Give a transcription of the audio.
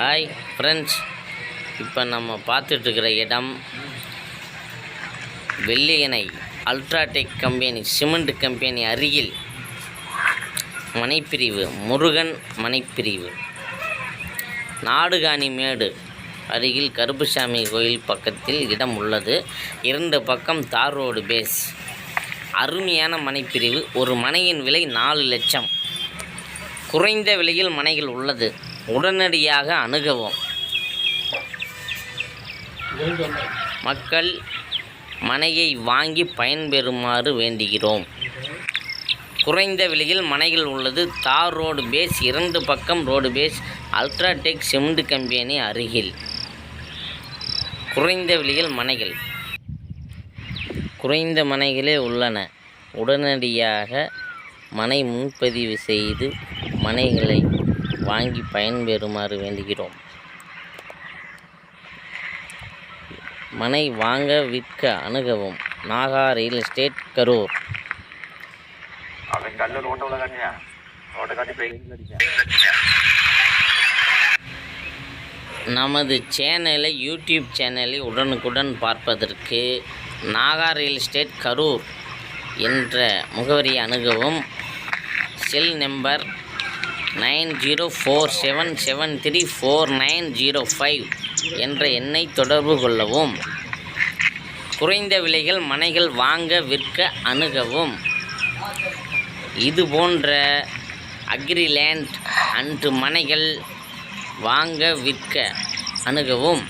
Hi friends இப்போ நம்ம பார்த்துட்ருக்கிற இடம் Velliyanai UltraTech company cement company அருகில் மனைப்பிரிவு முருகன் மனைப்பிரிவு. நாடுகாணி மேடு அருகில் கருப்புசாமி கோயில் பக்கத்தில் இடம் உள்ளது. இரண்டு பக்கம் தார் ரோடு பேஸ் அருமையான மனைப்பிரிவு. ஒரு மனையின் விலை நாலு லட்சம். குறைந்த விலையில் மனைகள் உள்ளது. உடனடியாக அணுகவும். மக்கள் மனையை வாங்கி பயன்பெறுமாறு வேண்டுகிறோம். குறைந்த விலையில் மனைகள் உள்ளது. தார் ரோடு பேஸ் இரண்டு பக்கம் road face UltraTech cement company அருகில். குறைந்த விலையில் மனைகள். குறைந்த மனைகளே உள்ளன. உடனடியாக மனை முன்பதிவு செய்து மனைகளை வாங்கி பயன்பெறுமாறு வேண்டுகிறோம். மனை வாங்க விற்க அணுகவும். Naga real estate Karur. நமது சேனலை யூடியூப் சேனலை உடனுக்குடன் பார்ப்பதற்கு நாகா ரியல் எஸ்டேட் கரூர் என்ற முகவரியை அணுகவும். Cell number nine zero four seven seven three four nine zero five என்ற எண்ணை தொடர்பு கொள்ளவும். குறைந்த விலைகள் மனைகள் வாங்க விற்க அணுகவும். இது போன்ற அக்ரிலேண்ட் அன்று மனைகள் வாங்க விற்க அணுகவும்.